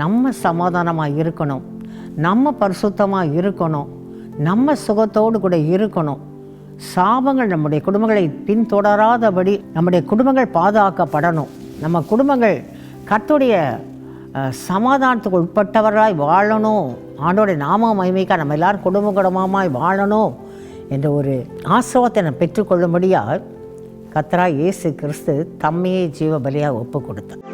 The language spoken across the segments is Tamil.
நம்ம சமாதானமாக இருக்கணும். நம்ம பரிசுத்தமாக இருக்கணும். நம்ம சுகத்தோடு கூட இருக்கணும். சாபங்கள் நம்முடைய குடும்பங்களை பின்தொடராதபடி நம்முடைய குடும்பங்கள் பாதுகாக்கப்படணும். நம்ம குடும்பங்கள் கத்துடைய சமாதானத்துக்கு உட்பட்டவராய் வாழணும். ஆண்டோடைய நாம மகிமைக்காக நம்ம எல்லாரும் குடும்ப குடும்பமாய் வாழணும் என்ற ஒரு ஆசிரவத்தை நான் பெற்றுக்கொள்ளும்படியாக கத்ரா இயேசு கிறிஸ்து தம்மையே ஜீவ பலியாக ஒப்பு கொடுத்தார்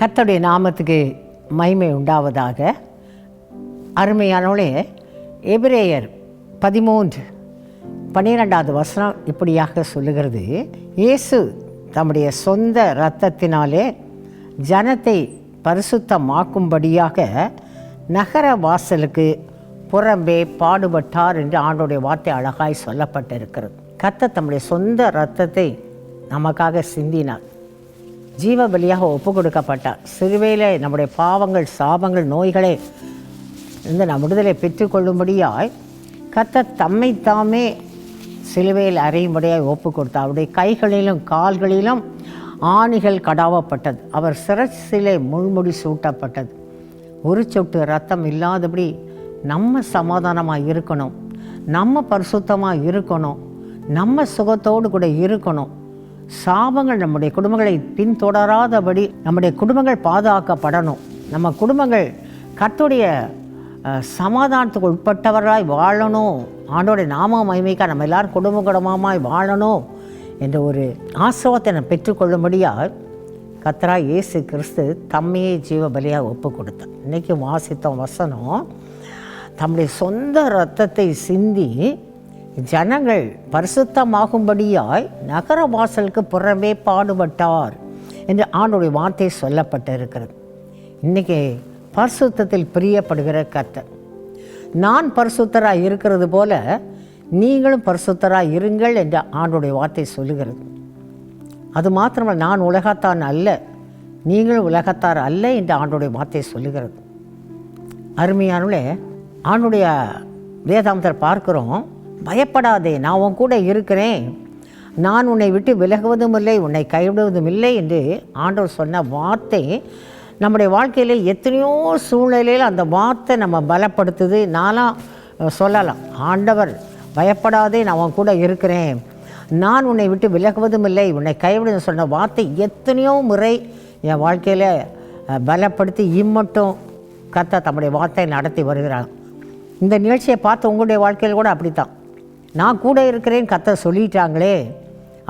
கர்த்தருடைய நாமத்துக்கு மகிமை உண்டாவதாக. அருமையானோளே எபிரேயர் பதிமூன்று பன்னிரெண்டாவது வசனம் இப்படியாக சொல்லுகிறது. இயேசு தம்முடைய சொந்த இரத்தத்தினாலே ஜனத்தை பரிசுத்தமாக்கும்படியாக நகர வாசலுக்கு புறம்பே பாடுபட்டார் என்று ஆண்டோடைய வார்த்தை அழகாய் சொல்லப்பட்டிருக்கிறது. கத்த தம்முடைய சொந்த இரத்தத்தை நமக்காக சிந்தினார். ஜீவ பலியாக ஒப்பு கொடுக்கப்பட்டார் சிறுவையிலே நம்முடைய பாவங்கள் சாபங்கள் நோய்களை இருந்து நம் விடுதலை பெற்றுக்கொள்ளும்படியாய் கத்த தம்மைத்தாமே சிலுவையில் அறையும்படியாய் ஒப்பு கொடுத்தார் அவருடைய கைகளிலும் கால்களிலும் ஆணிகள் கடாவப்பட்டது. அவர் சிரசிலே முள்முடி சூட்டப்பட்டது. ஒரு சொட்டு ரத்தம் இல்லாதபடி நம்ம சமாதானமாக இருக்கணும். நம்ம பரிசுத்தமாக இருக்கணும். நம்ம சுகத்தோடு கூட இருக்கணும். சாபங்கள் நம்முடைய குடும்பங்களை பின்தொடராதபடி நம்முடைய குடும்பங்கள் பாதுகாக்கப்படணும். நம்ம குடும்பங்கள் கத்துடைய சமாதானத்துக்கு உட்பட்டவராய் வாழணும். ஆண்டோடைய நாம மகிமைக்காக நம்ம எல்லாரும் குடும்ப குடும்பமாய் வாழணும் என்ற ஒரு ஆசவத்தை நான் பெற்றுக்கொள்ளும்படியாக கத்தரா இயேசு கிறிஸ்து தம்மையே ஜீவ பலியாக ஒப்பு கொடுத்தார் இன்றைக்கி வாசித்தோம் வசனம் தம்முடைய சொந்த இரத்தத்தை சிந்தி ஜனங்கள் பரிசுத்தமாகும்படியாய் நகர வாசலுக்கு புறமே பாடுபட்டார் என்று ஆண்டுடைய வார்த்தை சொல்லப்பட்டிருக்கிறது. இன்றைக்கி பரிசுத்தத்தில் பிரியப்படுகிற கர்த்தர். நான் பரிசுத்தராக இருக்கிறது போல நீங்களும் பரிசுத்தராக இருங்கள் என்று ஆண்டுடைய வார்த்தை சொல்லுகிறது. அது மாத்திரமல்ல நான் உலகத்தான் அல்ல நீங்களும் உலகத்தார் அல்ல என்று ஆண்டுடைய வார்த்தை சொல்லுகிறது. அருமையானவளே ஆண்டுடைய வேதாந்தர் பார்க்குறோம். பயப்படாதே நான் உன் கூட இருக்கிறேன். நான் உன்னை விட்டு விலகுவதும் இல்லை உன்னை கைவிடுவதும் இல்லை என்று ஆண்டவர் சொன்ன வார்த்தை நம்முடைய வாழ்க்கையில் எத்தனையோ சூழ்நிலையில் அந்த வார்த்தை நம்ம பலப்படுத்துது. நான்லாம் சொல்லலாம் ஆண்டவர் பயப்படாதே நான் உன் கூட இருக்கிறேன். நான் உன்னை விட்டு விலகுவதும் இல்லை உன்னை கைவிடுன்னு சொன்ன வார்த்தை எத்தனையோ முறை என் வாழ்க்கையில் பலப்படுத்தி இம்மட்டும் கத்த தம்முடைய வார்த்தை நடத்தி வருகிறாங்க இந்த நிகழ்ச்சியை பார்த்து உங்களுடைய வாழ்க்கையில் கூட அப்படித்தான். நான் கூட இருக்கிறேன் கத்த சொல்லிட்டாங்களே.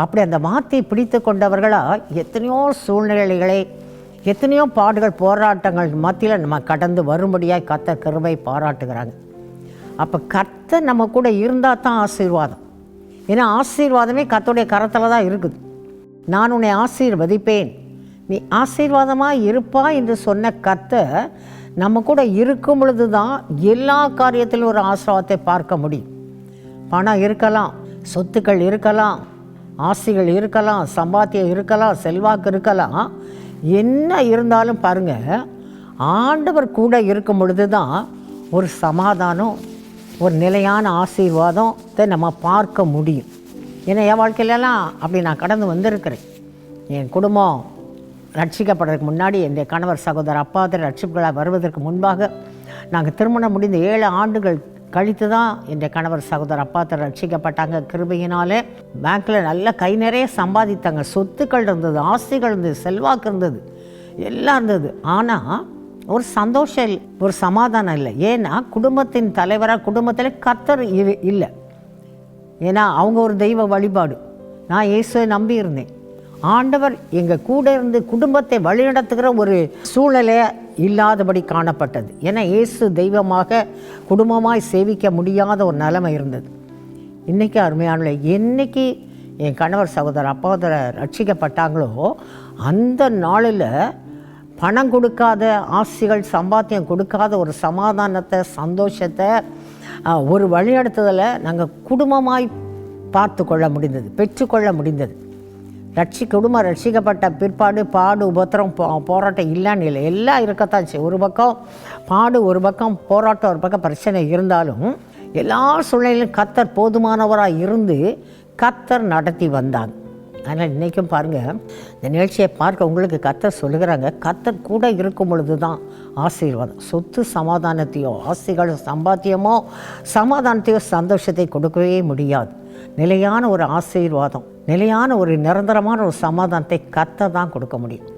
அப்படி அந்த வார்த்தையை பிடித்து கொண்டவர்களாக எத்தனையோ சூழ்நிலைகளை எத்தனையோ பாடுகள் போராட்டங்கள் மத்தியில் நம்ம கடந்து வரும்படியாக கத்த கருவை பாராட்டுகிறாங்க. அப்போ கத்த நம்ம கூட இருந்தால் தான் ஆசீர்வாதம். ஏன்னா ஆசீர்வாதமே கத்தோடைய கரத்தில் தான் இருக்குது. நான் உன்னை ஆசீர்வதிப்பேன். நீ ஆசீர்வாதமாக இருப்பா என்று சொன்ன கத்த நம்ம கூட இருக்கும் பொழுது தான் எல்லா காரியத்திலும் ஒரு ஆசீர்வாதத்தை பார்க்க முடியும். பணம் இருக்கலாம் சொத்துக்கள் இருக்கலாம் ஆசைகள் இருக்கலாம் சம்பாத்தியம் இருக்கலாம் செல்வாக்கு இருக்கலாம். என்ன இருந்தாலும் பாருங்கள் ஆண்டவர் கூட இருக்கும் பொழுது தான் ஒரு சமாதானம் ஒரு நிலையான ஆசீர்வாதத்தை நம்ம பார்க்க முடியும். ஏன்னா என் வாழ்க்கையிலலாம் அப்படி நான் கடந்து வந்திருக்கிறேன். என் குடும்பம் ரட்சிக்கப்படுறதுக்கு முன்னாடி என் கணவர் சகோதரர் அப்பாத்திர ரட்சிப்புகளாக வருவதற்கு முன்பாக நாங்கள் திருமணம் முடிந்த ஏழு ஆண்டுகள் கழித்து தான் என்னுடைய கணவர் சகோதரர் அப்பாத்தர் ரட்சிக்கப்பட்டாங்க. கிருபையினாலே பேங்க்கில் நல்ல கை நிறைய சம்பாதித்தாங்க. சொத்துக்கள் இருந்தது ஆஸ்திகள் இருந்தது செல்வாக்கு இருந்தது எல்லாம் இருந்தது. ஆனால் ஒரு சந்தோஷம் இல்லை ஒரு சமாதானம் இல்லை. ஏன்னா குடும்பத்தின் தலைவராக குடும்பத்தில் கர்த்தர் இரு இல்லை. ஏன்னா அவங்க ஒரு தெய்வ வழிபாடு. நான் இயேசுவை நம்பி இருந்தேன். ஆண்டவர் எங்கள் கூட இருந்து குடும்பத்தை வழிநடத்துகிற ஒரு சூழ்நிலை இல்லாதபடி காணப்பட்டது. என இயேசு தெய்வமாக குடும்பமாய் சேவிக்க முடியாத ஒரு நிலைமை இருந்தது. இன்றைக்கி அருமையான என்னைக்கு என் கணவர் சகோதரர் அப்பாதர ரட்சிக்கப்பட்டாங்களோ அந்த நாளில் பணம் கொடுக்காத ஆசைகள் சம்பாத்தியம் கொடுக்காத ஒரு சமாதானத்தை சந்தோஷத்தை ஒரு வழிநடத்துதலை நாங்கள் குடும்பமாய் பார்த்து கொள்ள முடிந்தது பெற்றுக்கொள்ள முடிந்தது. ரட்சி குடும்பம் ரட்சிக்கப்பட்ட பிற்பாடு பாடு உபத்திரம் போ போராட்டம் இல்லைன்னு இல்லை எல்லாம் இருக்கத்தான் செய்யும். ஒரு பக்கம் பாடு ஒரு பக்கம் போராட்டம் ஒரு பக்கம் பிரச்சனை இருந்தாலும் எல்லா சூழ்நிலையிலும் கத்தர் போதுமானவராக இருந்து கத்தர் நடத்தி வந்தாங்க அதனால் இன்றைக்கும் பாருங்கள் இந்த நிகழ்ச்சியை பார்க்க உங்களுக்கு கத்தர் சொல்லுகிறாங்க. கத்தர் கூட இருக்கும் பொழுது தான் ஆசீர்வாதம். சொத்து சமாதானத்தையோ ஆசைகள் சம்பாத்தியமோ சமாதானத்தையோ சந்தோஷத்தை கொடுக்கவே முடியாது. நிலையான ஒரு ஆசீர்வாதம் நிலையான ஒரு நிரந்தரமான ஒரு சமாதானத்தை கத்தை தான் கொடுக்க முடியும்.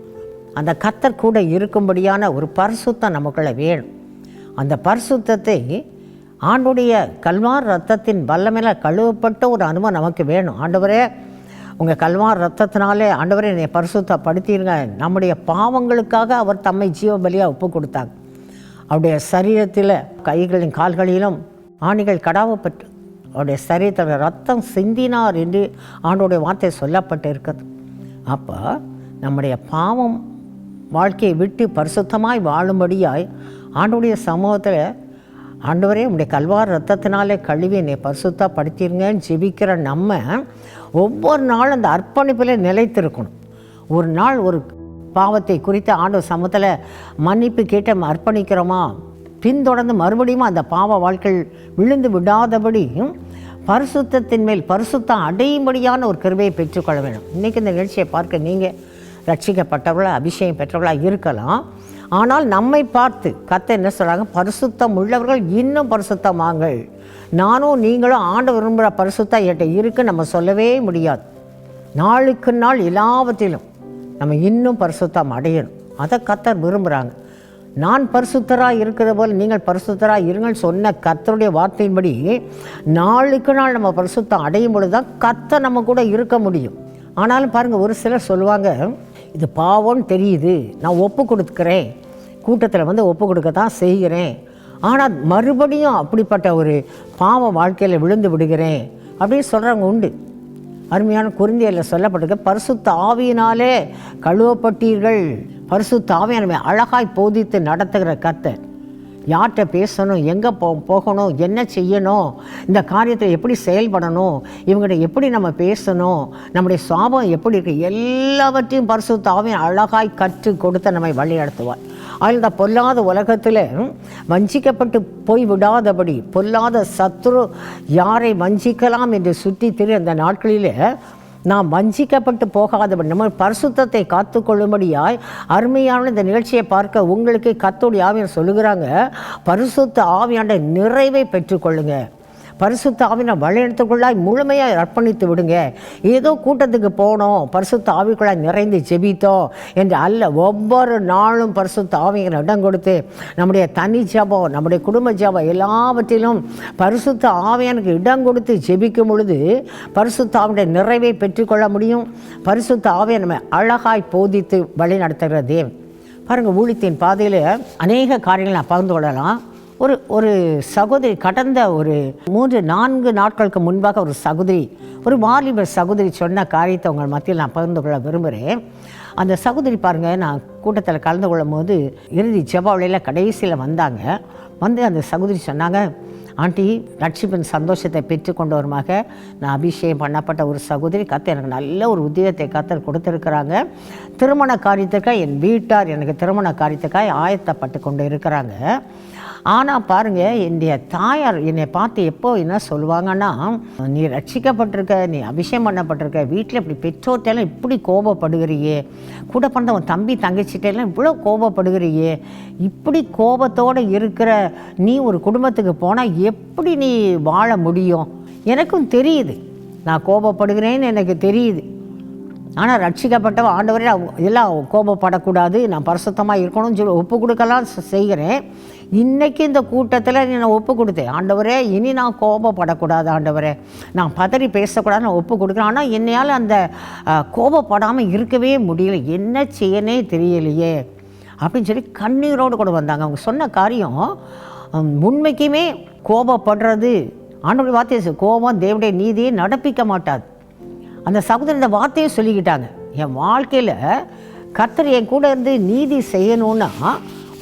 அந்த கத்தர் கூட இருக்கும்படியான ஒரு பரிசுத்தம் நமக்குள்ள வேணும். அந்த பரிசுத்தத்தை ஆண்டுடைய கல்வார் ரத்தத்தின் வல்லமையில் கழுவப்பட்ட ஒரு அனுபவம் நமக்கு வேணும். ஆண்டவரே உங்கள் கல்வார் ரத்தத்தினாலே ஆண்டவரே என்னை பரிசுத்தப்படுத்திடுங்க நம்முடைய பாவங்களுக்காக அவர் தம்மை ஜீவபலியாக ஒப்பு கொடுத்தாங்க அவருடைய சரீரத்தில் கைகளின் கால்களிலும் ஆணிகள் கடாவப்பட்டு அவருடைய சரீரத்தில் ரத்தம் சிந்தினார் என்று ஆண்டோடைய வார்த்தை சொல்லப்பட்டு இருக்குது அப்போ நம்முடைய பாவம் வாழ்க்கையை விட்டு பரிசுத்தமாய் வாழும்படியாய் ஆண்டுடைய சமூகத்தில் ஆண்டவரே உடைய கல்வார் ரத்தத்தினாலே கழுவி என்னை பரிசுத்தப்படுத்திருங்கன்னு ஜெபிக்கிற நம்ம ஒவ்வொரு நாளும் அந்த அர்ப்பணிப்பில் நிலைத்திருக்கணும். ஒரு நாள் ஒரு பாவத்தை குறித்து ஆண்டு சமூகத்தில் மன்னிப்பு கேட்ட நம்ம அர்ப்பணிக்கிறோமா? பின்தொடர்ந்து மறுபடியும் அந்த பாவ வாழ்க்கையில் விழுந்து விடாதபடி பரிசுத்தத்தின் மேல் பரிசுத்தம் அடையும்படியான ஒரு கருவையை பெற்றுக்கொள்ள வேண்டும். இன்றைக்கி இந்த நிகழ்ச்சியை பார்க்க நீங்கள் ரட்சிக்கப்பட்டவர்களாக அபிஷேகம் பெற்றவர்களாக இருக்கலாம். ஆனால் நம்மை பார்த்து கத்தை என்ன சொல்கிறாங்க பரிசுத்தம் உள்ளவர்கள் இன்னும் பரிசுத்தமாங்கள். நானும் நீங்களும் ஆண்டு விரும்புகிற பரிசுத்தம் என்கிட்ட இருக்குன்னு நம்ம சொல்லவே முடியாது. நாளுக்கு நாள் எல்லாவற்றிலும் நம்ம இன்னும் பரிசுத்தம் அடையணும். அதை கத்தர் விரும்புகிறாங்க நான் பரிசுத்தராக இருக்கிற போல் நீங்கள் பரிசுத்தராக இருங்கள் சொன்ன கத்தருடைய வார்த்தையின்படி நாளுக்கு நாள் நம்ம பரிசுத்தம் அடையும் பொழுது தான் கத்தை நம்ம கூட இருக்க முடியும். ஆனாலும் பாருங்கள் ஒரு சிலர் சொல்லுவாங்க இது பாவம்னு தெரியுது நான் ஒப்பு கொடுக்குறேன். கூட்டத்தில் வந்து ஒப்பு கொடுக்க தான் செய்கிறேன். ஆனால் மறுபடியும் அப்படிப்பட்ட ஒரு பாவ வாழ்க்கையில் விழுந்து விடுகிறேன். அப்படின்னு சொல்கிறவங்க உண்டு. அருமையான குருந்தியில் சொல்லப்பட்டிருக்க பரிசுத்த ஆவியினாலே கழுவப்பட்டீர்கள். பரிசு ஆவியான அழகாய் போதித்து நடத்துகிற கர்த்தர். யார்கிட்ட பேசணும் எங்கே போ போகணும் என்ன செய்யணும் இந்த காரியத்தில் எப்படி செயல்படணும் இவங்ககிட்ட எப்படி நம்ம பேசணும் நம்முடைய சுவாபம் எப்படி இருக்குது எல்லாவற்றையும் பரிசு ஆவியின் அழகாய் கற்று கொடுத்து நம்மை வழி நடத்துவார் அதில் இந்த பொல்லாத உலகத்தில் வஞ்சிக்கப்பட்டு போய் விடாதபடி பொல்லாத சத்ரு யாரை வஞ்சிக்கலாம் என்று சுற்றி திரு அந்த நாட்களில் நாம் வஞ்சிக்கப்பட்டு போகாதபடி நம்ம பரிசுத்தத்தை காத்துக்கொள்ளும்படியாய் அருமையான இந்த நிகழ்ச்சியை பார்க்க உங்களுக்கு கத்தோடைய ஆவியர் சொல்லுகிறாங்க. பரிசுத்த ஆவியாண்ட நிறைவை பெற்றுக்கொள்ளுங்கள் பரிசுத்தாவின வழிநடத்துக்குள்ளாய் முழுமையாக அர்ப்பணித்து விடுங்க. ஏதோ கூட்டத்துக்கு போனோம். பரிசுத்த ஆவிக்குள்ளாய் நிறைந்து ஜெபித்தோம் என்று அல்ல ஒவ்வொரு நாளும் பரிசுத்த ஆவியை இடம் கொடுத்து நம்முடைய தனி ஜபம் நம்முடைய குடும்ப ஜபம் எல்லாவற்றிலும் பரிசுத்த ஆவியனுக்கு இடம் கொடுத்து ஜெபிக்கும் பொழுது பரிசுத்த ஆவியுடைய நிறைவை பெற்றுக்கொள்ள முடியும். பரிசுத்த ஆவியை நம்ம அழகாய் போதித்து வழி நடத்துகிற தேவன். பாருங்கள் ஊழித்தின் பாதையில் அநேக காரியங்கள் நான் பகிர்ந்து கொள்ளலாம். ஒரு ஒரு சகோதரி கடந்த ஒரு மூன்று நான்கு நாட்களுக்கு முன்பாக ஒரு சகோதரி ஒரு வாலிப சகோதரி சொன்ன காரியத்தை உங்கள் மத்தியில் நான் பகிர்ந்து கொள்ள விரும்புகிறேன். அந்த சகோதரி பாருங்கள் நான் கூட்டத்தில் கலந்து கொள்ளும் போது இறுதி ஜெபாவளியில் கடைசியில் வந்தாங்க. வந்து அந்த சகோதரி சொன்னாங்க ஆண்டி ரட்சிப்பின் சந்தோஷத்தை பெற்றுக்கொண்டு வருமாக நான் அபிஷேகம் பண்ணப்பட்ட ஒரு சகோதரி கத்த எனக்கு நல்ல ஒரு உத்தியோகத்தை கத்தர் கொடுத்துருக்குறாங்க. திருமண காரியத்துக்காக என் வீட்டார் எனக்கு திருமண காரியத்துக்காக ஆயத்தப்பட்டு கொண்டு இருக்கிறாங்க. ஆனால் பாருங்கள் என்னுடைய தாயார் என்னை பார்த்து எப்போ என்ன சொல்லுவாங்கன்னா நீ ரட்சிக்கப்பட்டிருக்க நீ அபிஷேகம் பண்ணப்பட்டிருக்க வீட்டில் இப்படி பெற்றோர்ட்டெல்லாம் இப்படி கோபப்படுகிறியே? கூட பிறந்த உன் தம்பி தங்கச்சிட்டெல்லாம் இவ்வளோ கோபப்படுகிறியே? இப்படி கோபத்தோடு இருக்கிற நீ ஒரு குடும்பத்துக்கு போனால் எப்படி நீ வாழ முடியும்? எனக்கும் தெரியுது. நான் கோபப்படுகிறேன்னு எனக்கு தெரியுது. ஆனால் ரட்சிக்கப்பட்டவ ஆண்டவரே இதெல்லாம் கோபப்படக்கூடாது நான் பரிசுத்தமாக இருக்கணும்னு சொல்லி ஒப்பு கொடுக்கலாம் செய்கிறேன். இன்றைக்கி இந்த கூட்டத்தில் நான் ஒப்பு கொடுத்தேன். ஆண்டவரே இனி நான் கோபப்படக்கூடாது ஆண்டவரே. நான் பதறி பேசக்கூடாது நான் ஒப்பு கொடுக்குறேன். ஆனால் என்னையால் அந்த கோபப்படாமல் இருக்கவே முடியல. என்ன செய்யனே தெரியலையே. அப்படின்னு சொல்லி கண்ணீரோடு கூட வந்தாங்க. அவங்க சொன்ன காரியம் உண்மைக்குமே கோபப்படுறது. ஆண்டவருடைய வார்த்தை கோபம் தேவடைய நீதியை நடப்பிக்க மாட்டாது. அந்த சகோதரி இந்த வார்த்தையை சொல்லிக்கிட்டாங்க. என் வாழ்க்கையில் கர்த்தர் என் கூட இருந்து நீதி செய்யணும்னா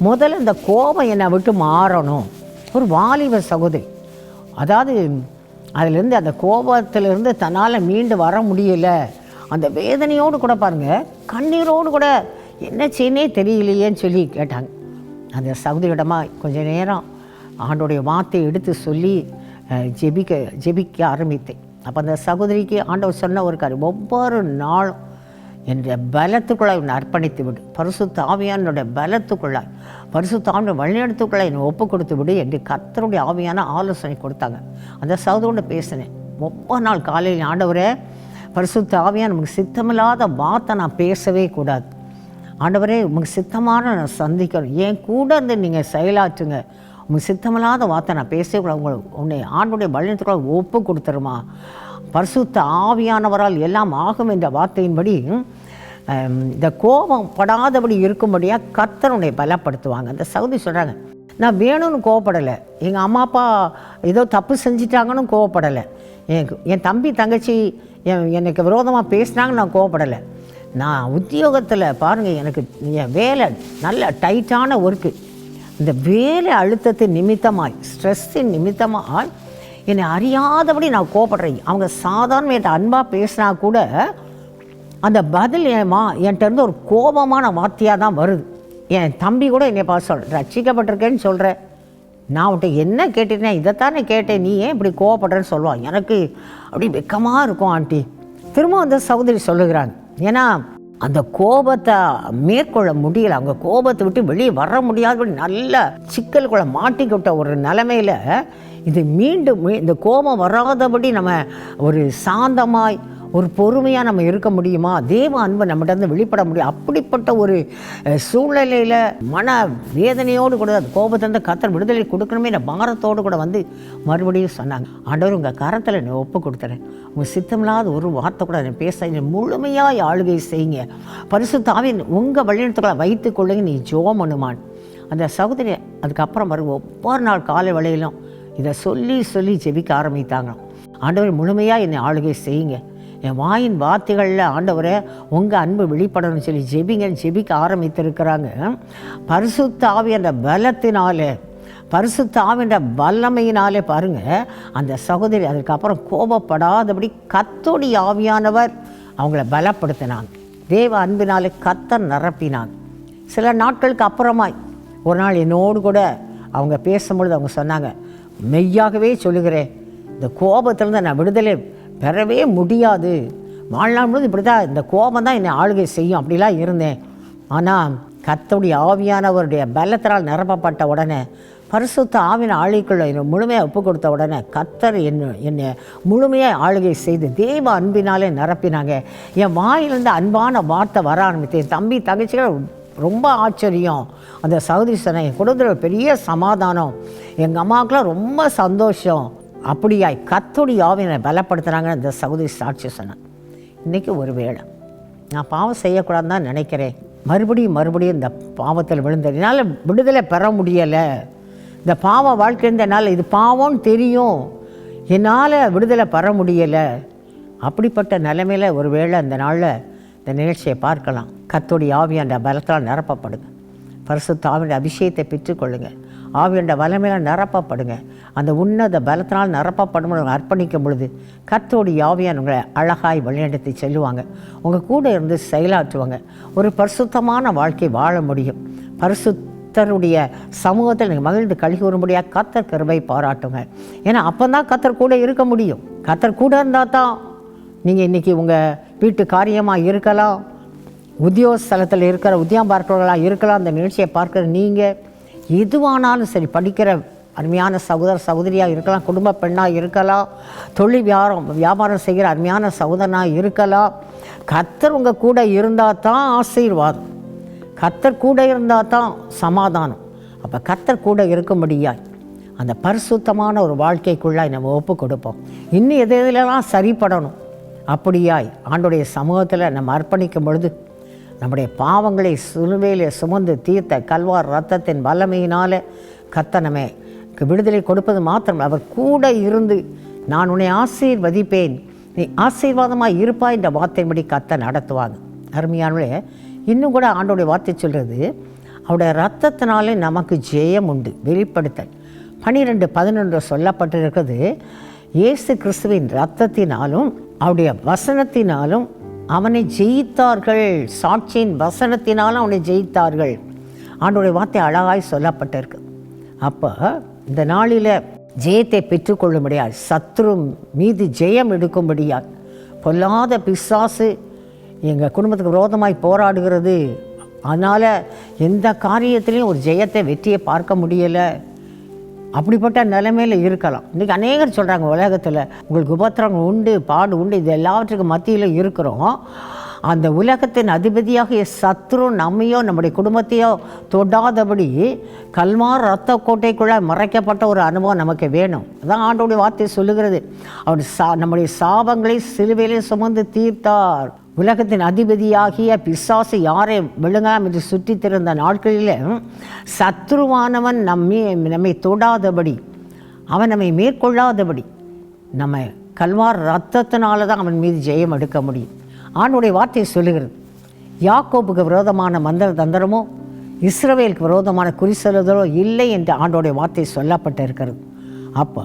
முதல்ல இந்த கோபம் என்னை விட்டு மாறணும். ஒரு வாலிப சகோதரி. அதாவது அதிலேருந்து அந்த கோபத்திலேருந்து தன்னால் மீண்டு வர முடியல. அந்த வேதனையோடு கூட பாருங்கள் கண்ணீரோடு கூட என்ன செய்யனே தெரியலையேன்னு சொல்லி கேட்டாங்க. அந்த சகோதரியிடமா கொஞ்ச நேரம் ஆண்டோடைய வார்த்தையை எடுத்து சொல்லி ஜெபிக்க ஜெபிக்க ஆரம்பித்தேன். அப்போ அந்த சகோதரிக்கு ஆண்டவர் சொன்ன ஒரு காரியம் ஒவ்வொரு நாளும் என்ற பலத்துக்குள்ளாய் உன்னை அர்ப்பணித்து விடு. பரிசு தாவியானோட பலத்துக்குள்ளாய் பரிசு ஆவியோட வழிநடத்துக்குள்ளாய் என்னை ஒப்பு கொடுத்து விடு என்று கத்தருடைய ஆவியான ஆலோசனை கொடுத்தாங்க. அந்த சகோதரோட பேசினேன். ஒவ்வொரு நாள் காலையில் ஆண்டவரே பரிசு தாவியாக நமக்கு சித்தமில்லாத வார்த்தை நான் பேசவே கூடாது. ஆண்டவரே உங்களுக்கு சித்தமான நான் சந்திக்கணும். என் கூட இருந்து நீங்கள் செயலாற்றுங்க. சித்தமில்லாத வார்த்தை நான் பேசவே கூட உங்களை உன்னை ஆண்டுடைய பலனத்துக்குள்ள ஒப்பு கொடுத்துருமா? பரிசுத்த ஆவியானவரால் எல்லாம் ஆகும் என்ற வார்த்தையின்படி இந்த கோபம் படாதபடி இருக்கும்படியாக கர்த்தனுடைய பலப்படுத்துவாங்க. அந்த சவுதி சொல்கிறாங்க நான் வேணும்னு கோவப்படலை எங்கள் அம்மா அப்பா ஏதோ தப்பு செஞ்சிட்டாங்கன்னு கோவப்படலை என் என் தம்பி தங்கச்சி என் எனக்கு விரோதமாக பேசினாங்கன்னு நான் கோவப்படலை நான் உத்தியோகத்தில் பாருங்கள் எனக்கு என் வேலை நல்ல டைட்டான ஒர்க்கு இந்த வேலை அழுத்தத்தின் நிமித்தமாய் ஸ்ட்ரெஸ்ஸின் நிமித்தமாய் என்னை அறியாதபடி நான் கோபப்படுறேன். அவங்க சாதாரண என்கிட்ட அன்பாக பேசினா கூட அந்த பதில் ஏமா மா என்கிட்ட ஒரு கோபமான வார்த்தையாக தான் வருது. என் தம்பி கூட என்னை பார்த்து சொல் ரட்சிக்கப்பட்டிருக்கேன்னு சொல்கிற நான் உன்ட்ட என்ன கேட்டிருந்தேன் இதைத்தானே கேட்டேன். நீ ஏன் இப்படி கோவப்படுறேன்னு சொல்லுவான் எனக்கு அப்படி வெக்கமாக இருக்கும் ஆண்டி. திரும்ப அந்த சகோதரி சொல்லுகிறாங்க. ஏன்னா அந்த கோபத்தை மேற்கொள்ள முடியல. அவங்க கோபத்தை விட்டு வெளியே வர முடியாதபடி நல்ல சிக்கலுக்குள்ள மாட்டிக்கிட்ட ஒரு நிலமையில இது மீண்டும் இந்த கோபம் வராதபடி நம்ம ஒரு சாந்தமாய் ஒரு பொறுமையாக நம்ம இருக்க முடியுமா? தேவ அன்பை நம்மகிட்ட இருந்து வெளிப்பட முடியும். அப்படிப்பட்ட ஒரு சூழ்நிலையில் மன வேதனையோடு கூட அந்த கோபத்தை கத்தர் விடுதலை கொடுக்கணுமே இந்த பாரத்தோடு கூட வந்து மறுபடியும் சொன்னாங்க. ஆண்டவர் உங்கள் கரத்தில் நான் ஒப்பு கொடுத்துறேன். உங்கள் சித்தமில்லாத ஒரு வார்த்தை கூட நீ பேச முழுமையாக ஆளுகை செய்யுங்க. பரிசுத்தாவின் உங்கள் வழிநடத்துக்களை வைத்துக் கொள்ளுங்க. நீ ஜோம் அனுமான் அந்த சகோதரி அதுக்கப்புறம் வரும் ஒவ்வொரு நாள் காலை வேளையிலும் இதை சொல்லி சொல்லி ஜெபிக்க ஆரம்பித்தாங்க ஆண்டவர் முழுமையாக என்னை ஆளுகை செய்யுங்க. என் வாயின் வார்த்தைகளில் ஆண்டவரை உங்கள் அன்பு வெளிப்படணும்னு சொல்லி ஜெபிங்கன்னு ஜெபிக்க ஆரம்பித்திருக்கிறாங்க. பரிசுத்த ஆவி பலத்தினாலே பரிசுத்தாவின்ற வல்லமையினாலே பாருங்கள் அந்த சகோதரி அதுக்கப்புறம் கோபப்படாதபடி கத்தோடி ஆவியானவர் அவங்கள பலப்படுத்தினாங்க. தேவ அன்பினாலே கத்த நிரப்பினாங்க. சில நாட்களுக்கு அப்புறமாய் ஒரு நாள் என்னோடு கூட அவங்க பேசும்பொழுது அவங்க சொன்னாங்க மெய்யாகவே சொல்லுகிறேன் இந்த கோபத்திலேருந்து நான் விடுதலை பெறவே முடியாது. வாழ்நாள் முழுவதும் இப்படி தான் இந்த கோபம் தான் என்னை ஆளுகை செய்யும். அப்படிலாம் இருந்தேன். ஆனால் கத்தோடைய ஆவியானவருடைய பலத்தினால் நிரப்பப்பட்ட உடனே பரிசுத்த ஆவின் ஆளுக்குள்ள என்னை முழுமையாக ஒப்பு கொடுத்த உடனே கத்தர் என்ன என்னை முழுமையாக ஆளுகை செய்து தெய்வ அன்பினாலே நிரப்பினாங்க. என் வாயிலிருந்து அன்பான வார்த்தை வர ஆரம்பித்தேன் தம்பி தங்கச்சிகள் ரொம்ப ஆச்சரியம். அந்த சகோதரி சொன்ன என் குடும்பத்தில் பெரிய சமாதானம். எங்கள் அம்மாவுக்குலாம் ரொம்ப சந்தோஷம். அப்படியாய் கத்தோடைய ஆவியனை பலப்படுத்துகிறாங்கன்னு இந்த சகோதரி சாட்சி சொன்னேன். இன்றைக்கி ஒரு வேளை. நான் பாவம் செய்யக்கூடாதுன்னு தான் நினைக்கிறேன். மறுபடியும் மறுபடியும் இந்த பாவத்தில் விழுந்தேன் என்னால் விடுதலை பெற முடியலை. இந்த பாவ வாழ்க்கையிலேருந்து என்னால் இது பாவம்னு தெரியும். என்னால் விடுதலை பெற முடியலை. அப்படிப்பட்ட நிலைமையில் ஒரு வேளை அந்த நாளில் இந்த நிகழ்ச்சியை பார்க்கலாம். கத்தோடைய ஆவியாண்ட பலத்தால் நிரப்பப்படுங்க. பரிசுத்த ஆவியோட அபிஷேகத்தை பெற்றுக்கொள்ளுங்கள் ஆவியண்ட வல்லமையால் நிரப்பப்படுங்க. அந்த உன்னத பலத்தினால் நிரப்பப்படும் அர்ப்பணிக்கும் பொழுது கத்தோடி ஆவியான் உங்களை அழகாய் வழிநடத்தி செல்லுவாங்க. உங்கள் கூட இருந்து செயலாற்றுவாங்க. ஒரு பரிசுத்தமான வாழ்க்கை வாழ முடியும். பரிசுத்தருடைய சமூகத்தில் நீங்கள் மகிழ்ந்து கழிகூறும்படியாக கத்தர் கருவை பாராட்டுங்க. ஏன்னா அப்போ தான் கத்தர் கூட இருக்க முடியும். கத்தர் கூட இருந்தால் தான் நீங்கள் இன்றைக்கி உங்கள் வீட்டு காரியமாக இருக்கலாம். உத்தியோகஸ்தலத்தில் இருக்கிற உத்தியம் பார்க்கிறவர்களாக இருக்கலாம். அந்த நிகழ்ச்சியை பார்க்குற நீங்கள் எதுவானாலும் சரி படிக்கிற அருமையான சகோதர சகோதரியாக இருக்கலாம் குடும்ப பெண்ணாக இருக்கலாம் தொழில் வியாபாரம் வியாபாரம் செய்கிற அருமையான சகோதரனாக இருக்கலாம். கத்தர் உங்கள் கூட இருந்தால் தான் ஆசீர்வாதம். கத்தர் கூட இருந்தால் தான் சமாதானம். அப்போ கத்தர் கூட இருக்கும்படியாய் அந்த பரிசுத்தமான ஒரு வாழ்க்கைக்குள்ளாய் நம்ம ஒப்பு கொடுப்போம். இன்னும் எது எதுலலாம் சரிப்படணும்? அப்படியாய் ஆண்டுடைய சமூகத்தில் நம்ம அர்ப்பணிக்கும் பொழுது நம்முடைய பாவங்களை சிலுவையில் சுமந்து தீர்த்த கல்வார் ரத்தத்தின் வல்லமையினால் கத்தனமே விடுதலை கொடுப்பது மாத்திரம் அவர் கூட இருந்து நான் உன்னை ஆசீர்வதிப்பேன். நீ ஆசீர்வாதமாக இருப்பாய் என்ற வார்த்தையின்படி கத்தை நடத்துவாங்க அருமையானவளே இன்னும் கூட ஆண்டோடைய வார்த்தை சொல்கிறது அவருடைய ரத்தத்தினாலே நமக்கு ஜெயம் உண்டு. வெளிப்படுத்தல். பனிரெண்டு பதினொன்று சொல்லப்பட்டிருக்கிறது இயேசு கிறிஸ்துவின் ரத்தத்தினாலும் அவருடைய வசனத்தினாலும் அவனை ஜெயித்தார்கள். சாட்சியின் வசனத்தினால் அவனை ஜெயித்தார்கள். ஆண்டோடைய வார்த்தை அழகாய் சொல்லப்பட்டிருக்கு. அப்போ இந்த நாளில் ஜெயத்தை பெற்றுக்கொள்ளும்படியாய் சத்ரு மீது ஜெயம் எடுக்கும்படியாய் பொல்லாத பிசாசு எங்கள் குடும்பத்துக்கு விரோதமாய் போராடுகிறது. அதனால் எந்த காரியத்திலையும் ஒரு ஜெயத்தை வெற்றியை பார்க்க முடியலை. அப்படிப்பட்ட நிலைமையில் இருக்கலாம். இன்றைக்கி அநேகர் சொல்கிறாங்க உலகத்தில் உங்களுக்கு உபத்திரங்கள் உண்டு பாடு உண்டு இது எல்லாவற்றுக்கும் மத்தியில் இருக்கிறோம். அந்த உலகத்தின் அதிபதியாக சத்ரு நம்மையோ நம்முடைய குடும்பத்தையோ தொடாதபடி கல்மார் ரத்த கோட்டைக்குள்ளே மறைக்கப்பட்ட ஒரு அனுபவம் நமக்கு வேணும். அதான் ஆண்டோடைய வார்த்தை சொல்லுகிறது. அவர் சா நம்முடைய சாபங்களை சிலுவையிலே சுமந்து தீர்த்தார். உலகத்தின் அதிபதியாகிய பிசாசு யாரை விழுங்காம் என்று சுற்றி திறந்த நாட்களில் சத்ருவானவன் நம்மை நம்மை தொடாதபடி அவன் நம்மை மேற்கொள்ளாதபடி நம்ம கல்வார் ரத்தத்தினால தான் அவன் மீது ஜெயம் எடுக்க முடியும். ஆணுடைய வார்த்தை சொல்லுகிறது யாக்கோப்புக்கு விரோதமான மந்திர தந்திரமோ இஸ்ரவேலுக்கு விரோதமான குறி சொல்லுதலோ இல்லை என்று ஆண்டோடைய வார்த்தை சொல்லப்பட்டு இருக்கிறது அப்போ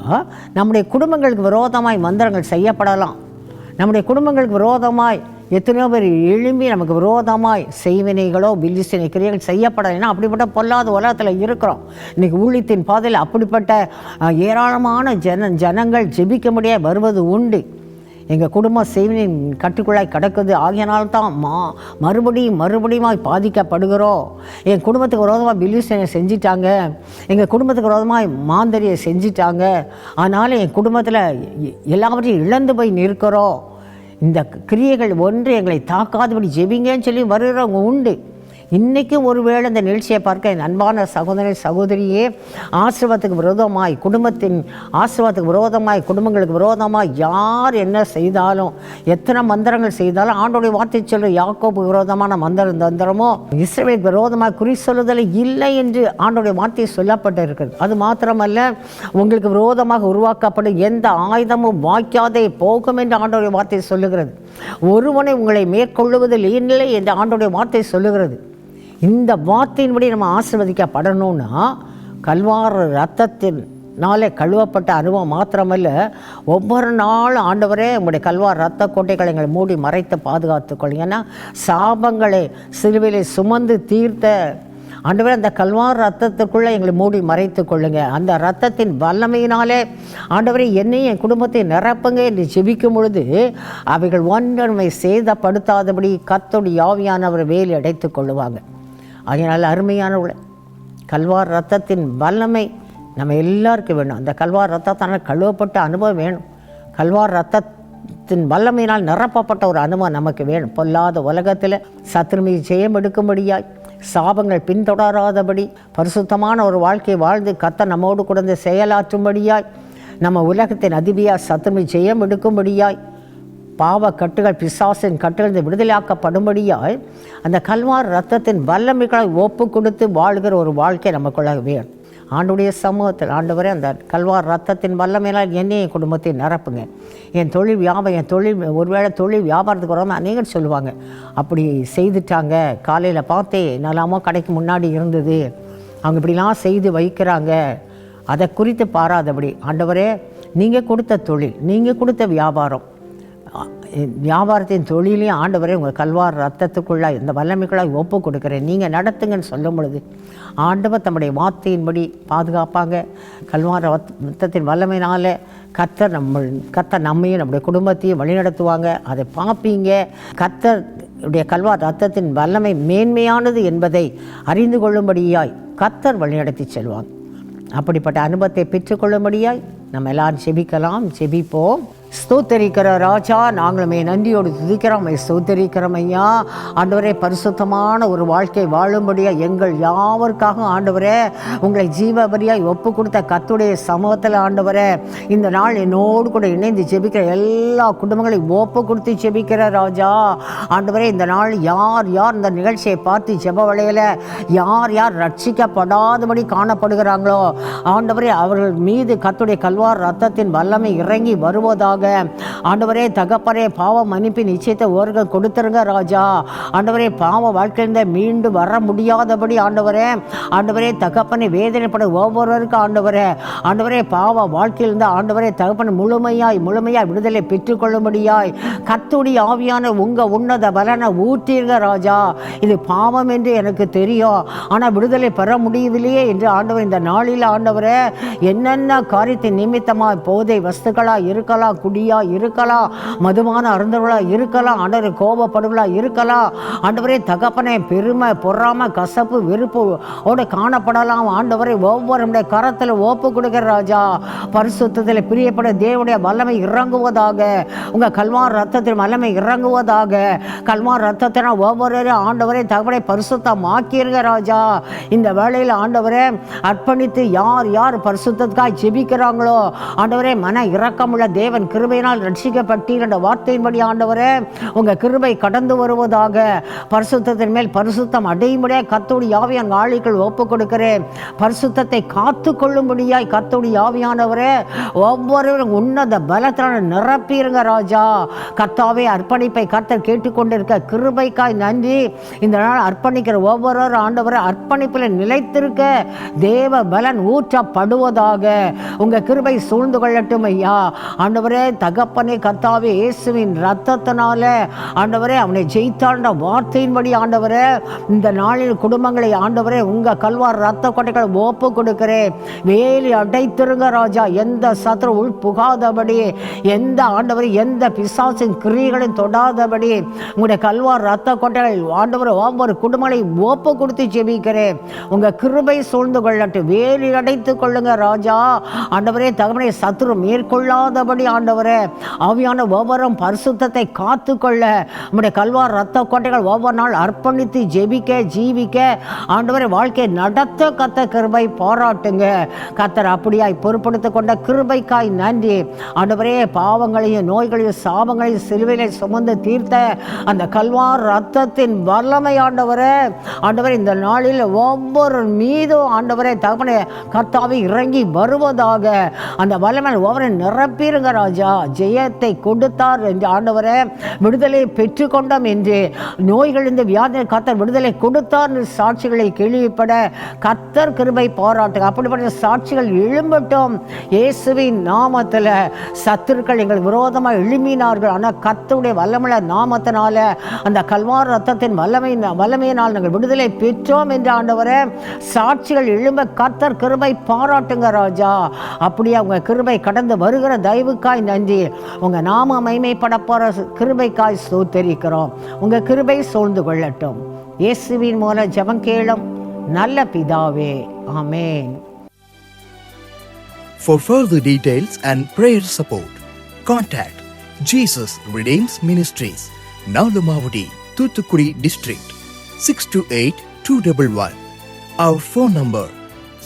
நம்முடைய குடும்பங்களுக்கு விரோதமாய் மந்திரங்கள் செய்யப்படலாம். நம்முடைய குடும்பங்களுக்கு விரோதமாய் எத்தனையோ பேர் எழும்பி நமக்கு விரோதமாய் செய்வினைகளோ வில்லிசினை கிரியைகள் செய்யப்படலைன்னா அப்படிப்பட்ட பொல்லாத உலகத்தில் இருக்கிறோம். இன்றைக்கி ஊழியத்தின் பாதையில் அப்படிப்பட்ட ஏராளமான ஜன ஜனங்கள் ஜெபிக்க முடிய வருவது உண்டு. எங்கள் குடும்பம் செய்வினின் கட்டுக்குள்ளாய் கிடக்குது. ஆகியனால் தான் மா மறுபடியும் மறுபடியுமாய் பாதிக்கப்படுகிறோம். என் குடும்பத்துக்கு விரோதமாக பில்லிசனை செஞ்சிட்டாங்க. எங்கள் குடும்பத்துக்கு விரோதமாக மாந்தரியை செஞ்சிட்டாங்க. அதனால் என் குடும்பத்தில் எ- எல்லாவற்றையும் இழந்து போய் நிற்கிறோம். இந்த கிரியைகள் ஒன்று எங்களை தாக்காதபடி ஜெபிங்கன்னு சொல்லி வருகிறவங்க உண்டு. இன்றைக்கும் ஒருவேளை இந்த நிகழ்ச்சியை பார்க்க என் அன்பான சகோதரி சகோதரியே ஆசிர்வாதத்துக்கு விரோதமாய் குடும்பத்தின் ஆசிர்வாதத்துக்கு விரோதமாய் குடும்பங்களுக்கு விரோதமாக யார் என்ன செய்தாலும் எத்தனை மந்திரங்கள் செய்தாலும் ஆண்டோடைய வார்த்தை சொல்ல யாக்கோப்பு விரோதமான மந்திரம் தந்திரமோ இஸ்ரேலுக்கு விரோதமாக குறி சொல்லுதல் இல்லை என்று ஆண்டோடைய வார்த்தை சொல்லப்பட்டு இருக்கிறது அது மாத்திரமல்ல உங்களுக்கு விரோதமாக உருவாக்கப்படும் எந்த ஆயுதமும் வாய்க்காதே போகும் என்று ஆண்டோடைய வார்த்தை சொல்லுகிறது. ஒருவனை உங்களை மேற்கொள்ளுவதில் இல்லை என்று ஆண்டோடைய வார்த்தை சொல்லுகிறது. இந்த வார்த்தையின்படி நம்ம ஆசிர்வதிக்கப்படணும்னா கல்வார் ரத்தத்தினாலே கழுவப்பட்ட அனுபவம் மாத்திரமல்ல ஒவ்வொரு நாளும் ஆண்டவரே உங்களுடைய கல்வார் ரத்த கோட்டைகளை எங்களை மூடி மறைத்து பாதுகாத்துக்கொள்ளுங்க ஏன்னா சாபங்களை சிலுவையிலே சுமந்து தீர்த்த ஆண்டவரே அந்த கல்வார் ரத்தத்துக்குள்ளே எங்களை மூடி மறைத்து கொள்ளுங்க அந்த ரத்தத்தின் வல்லமையினாலே ஆண்டவரே என்னையும் என் குடும்பத்தை நிரப்புங்க என்று ஜெபிக்கும் பொழுது அவைகள் ஒன்றமை சேதப்படுத்தாதபடி கத்தோடு யாவியானவர் வேலி அடைத்து கொள்ளுவாங்க அதனால் அருமையானவளை கல்வார் ரத்தத்தின் வல்லமை நம்ம எல்லாருக்கும் வேணும் அந்த கல்வார் ரத்தத்தான கழுவப்பட்ட அனுபவம் வேணும். கல்வார் ரத்தத்தின் வல்லமையினால் நிரப்பப்பட்ட ஒரு அனுபவம் நமக்கு வேணும். பொல்லாத உலகத்தில் சத்ருமி ஜெயம் எடுக்கும்படியாய் சாபங்கள் பின்தொடராதபடி பரிசுத்தமான ஒரு வாழ்க்கையை வாழ்ந்து கத்த நம்மோடு கொடுத்து செயலாற்றும்படியாய் நம்ம உலகத்தின் அதிபியாக சத்துருமி ஜெயம் எடுக்கும்படியாய் பாவ கட்டுகள் பிசாசின் கட்டுகள் விடுதலையாக்கப்படும்படியாய் அந்த கல்வார் ரத்தத்தின் வல்லமைகளை ஒப்பு கொடுத்து வாழ்கிற ஒரு வாழ்க்கை நமக்குள்ள வேணும் ஆண்டுடைய சமூகத்தில் ஆண்டவரே அந்த கல்வார் ரத்தத்தின் வல்லமையினால் என்னை என் குடும்பத்தை நிரப்புங்க. என் தொழில் வியாபாரம் என் தொழில் ஒருவேளை தொழில் வியாபாரத்துக்கு வராமல் அநேகர் சொல்லுவாங்க. அப்படி செய்துட்டாங்க. காலையில் பார்த்தே நல்லாமோ கடைக்கு முன்னாடி இருந்தது. அவங்க இப்படிலாம் செய்து வைக்கிறாங்க. அதை குறித்து பாராதபடி ஆண்டவரே நீங்கள் கொடுத்த தொழில் நீங்கள் கொடுத்த வியாபாரம் வியாபாரத்தின் தொழிலையும் ஆண்டவரே உங்கள் கல்வார் ரத்தத்துக்குள்ளாய் இந்த வல்லமைக்குள்ளாய் ஒப்பு கொடுக்குறேன். நீங்கள் நடத்துங்கன்னு சொல்லும் பொழுது ஆண்டவர் தம்முடைய வார்த்தையின்படி பாதுகாப்பாங்க. கல்வார் ரத்- ரத்தத்தின் வல்லமையினால் கத்தர் நம்ம கத்தர் நம்மையும் நம்முடைய குடும்பத்தையும் வழிநடத்துவாங்க. அதை பார்ப்பீங்க கத்தர் உடைய கல்வார் ரத்தத்தின் வல்லமை மேன்மையானது என்பதை அறிந்து கொள்ளும்படியாய் கத்தர் வழிநடத்தி செல்வாங்க அப்படிப்பட்ட அனுபவத்தை பெற்றுக்கொள்ளும்படியாய் நம்ம எல்லாரும் செபிக்கலாம். செபிப்போம். ஸ்தோத்தரிக்கிற ராஜா நாங்களுமே நன்றியோடு துதிக்கிறோம். ஸ்தோத்தரிக்கிறோம் ஐயா. ஆண்டவரே பரிசுத்தமான ஒரு வாழ்க்கை வாழும்படியாக எங்கள் யாவருக்காக ஆண்டவரே உங்களை ஜீவபரியாய் ஒப்பு கொடுத்த கத்துடைய சமூகத்தில் ஆண்டவரே இந்த நாள் என்னோடு கூட இணைந்து ஜெபிக்கிற எல்லா குடும்பங்களையும் ஒப்பு கொடுத்து ஜெபிக்கிற ராஜா. ஆண்டவரே இந்த நாள் யார் யார் இந்த நிகழ்ச்சியை பார்த்து ஜெப வழியில் யார் யார் ரட்சிக்கப்படாதபடி காணப்படுகிறாங்களோ ஆண்டவரே அவர்கள் மீது கத்துடைய கல்வார் ரத்தத்தின் வல்லமை இறங்கி வருவதாக ஆண்டவரே தகப்பரே பாவ மன்னிப்பு நிச்சயத்தை ஓர்கள் கொடுத்துருங்க ராஜா. ஆண்டவரே பாவ வாழ்க்கையிலிருந்து மீண்டு வர முடியாதபடி ஆண்டவரே ஆண்டவரே தகப்பனை வேதனைப்பட ஒவ்வொருவருக்கும் ஆண்டவரே ஆண்டவரே பாவ வாழ்க்கையிலிருந்து ஆண்டவரே தகப்பன் முழுமையாய் முழுமையாய் விடுதலை பெற்றுக்கொள்ளும்படியாய் கத்துடி ஆவியான உங்கள் உன்னத பலனை ஊற்றிருங்க ராஜா. இது பாவம் என்று எனக்கு தெரியும். ஆனால் விடுதலை பெற முடியவில்லையே என்று ஆண்டவர் இந்த நாளில் ஆண்டவரே என்னென்ன காரியத்தின் நிமித்தமாக போதை வஸ்துக்களாக இருக்கலாம் குடியா இருக்கலாம். மதுமான அருந்தவளாக இருக்கலாம். ஆண்டவர் கோபப்படுவளாக இருக்கலாம். ஆண்டவரே தகப்பனே பெருமை பொறாம கசப்பு வெறுப்பு ஓட காணப்படலாம். ஆண்டவரை ஒவ்வொருடைய கரத்தில் ஒப்பு கொடுக்கிற ராஜா. பரிசுத்தத்தில் பிரியப்பட தேவனுடைய வல்லமை இறங்குவதாக. உங்க கல்வார் ரத்தத்தின் வல்லமை இறங்குவதாக. கல்வார் ரத்தத்தின ஒவ்வொரு ஆண்டவரை தகவலை பரிசுத்தமாக்கியிருங்க ராஜா. இந்த வேளையில் ஆண்டவரே அர்ப்பணித்து யார் யார் பரிசுத்தத்துக்காக ஜெபிக்கிறாங்களோ ஆண்டவரே மன இறக்கமுள்ள தேவன் கிருபையினால் ரட்சிக்கப்பட்டீர் என்ற வார்த்தையின்படி ஆண்டவரே உங்க கிருபை கடந்து வருவதாக பரிசுத்தத்தின் மேல் பரிசுத்தம் அடையும்படியாக கத்தோடி ஆவியான் ஆளிகள் ஒப்பு கொடுக்கிறேன். பரிசுத்தத்தை காத்து கொள்ளும்படியாய் கத்தோடு யாவியானவரே ஒவ்வொருவரும் உன்னத பலத்தினால் நிரப்பிருங்க ராஜா. கத்தாவே அர்ப்பணிப்பை கத்தர் கேட்டுக்கொண்டிருக்க கிருபைக்காய் நன்றி. இந்த நாள் அர்ப்பணிக்கிற ஒவ்வொரு ஆண்டவரை அர்ப்பணிப்பில் நிலைத்திருக்க தேவ பலன் ஊற்றப்படுவதாக. உங்க கிருபை சூழ்ந்து கொள்ளட்டும் ஐயா ஆண்டவரே தகப்பனே கத்தாவே இயேசுவின் ரத்தத்தினால ஆண்டவரே அவனை ஜெயித்தாண்ட வார்த்தையின்படி ஆண்டவரே இந்த நாளில் குடும்பங்களை ஆண்டவரே உங்க கல்வார் ரத்த கொட்டைகளை ஒப்பு கொடுக்கிறேன். வேலி அடைத்திருங்க ராஜா எந்த சத்ரு உள் புகாதபடி எந்த ஆண்டவர் எந்த பிசாசின் கிரியைகளையும் தொடாதபடி உங்களுடைய கல்வார் ரத்த கொட்டைகள் ஆண்டவர் ஒவ்வொரு குடும்பங்களை ஒப்பு கொடுத்து ஜெபிக்கிறேன். உங்க கிருபை சூழ்ந்து கொள்ளட்டும். வேலி அடைத்துக் கொள்ளுங்க ராஜா. ஆண்டவரே தகவனை சத்துரு மேற்கொள்ளாதபடி ஆண்டவர் ஆவியான ஒவ்வொரும் பரிசுத்தத்தை காத்துக்கொள்ள நம்முடைய கல்வார் ரத்த கோட்டைகள் ஒவ்வொரு நாள் அர்ப்பணித்து ஜெபிக்க ஜீவிக்க ஆண்டவரை வாழ்க்கை நடத்த கத்த கிருபை பாராட்டுங்க. கத்தர் அப்படியாய் பொறுப்படுத்த கொண்ட கிருபைக்காய் நன்றி. ஆண்டவரே பாவங்களையும் நோய்களையும் சாபங்களையும் சிலுவையில சுமந்து தீர்த்த அந்த கல்வார் ரத்தத்தின் வல்லமை ஆண்டவரே ஆண்டவர் இந்த நாளில் ஒவ்வொரு மீதும் ஆண்டவரே தகப்பனே கத்தாவி இறங்கி வருவதாக. அந்த வல்லமை ஒவ்வொரு நிரப்பிருங்க ராஜா. ஜெயத்தை கொடுத்தார் என்று ஆண்டவரே விடுதலை பெற்றுக்கொண்டோம் என்று நோய்கள் இந்த வியாதியை கத்தர் விடுதலை கொடுத்தார் என்று சாட்சிகளை கேள்விப்பட கத்தர் கிருபை பாராட்டு அப்படிப்பட்ட சாட்சிகள் எழும்பட்டும். இயேசுவின் நாமத்தில் சத்துருக்கள் எங்கள் விரோதமாக எழுமினார்கள் ஆனால் கத்தருடைய வல்லமுள்ள நாமத்தினால அந்த கல்வார் ரத்தத்தின் வல்லமை வல்லமையினால் நாங்கள் விடுதலை பெற்றோம் என்று ஆண்டவரை சாட்சிகள் எழும்ப கத்தர் கிருபை பாராட்டுங்க ராஜா. அப்படியே அவங்க கிருபை கடந்து வருகிற தயவுக்காய் நன்றி உங்கள் நாம மைமைப்பட போகிற கிருபைக்காய் ஸ்தோத்தரிக்கிறோம் உங்கள் கிருபை சூழ்ந்து கொள்ளட்டும் இயேசுவின் மூலம் ஜபம் கேளும் நல்ல பிதாவே ஆமேன் For further details and prayer support, contact Jesus Redeems Ministries, Nalumavudi, Thuthukudi District, 628-211. Our phone number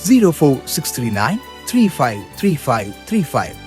04639 353535.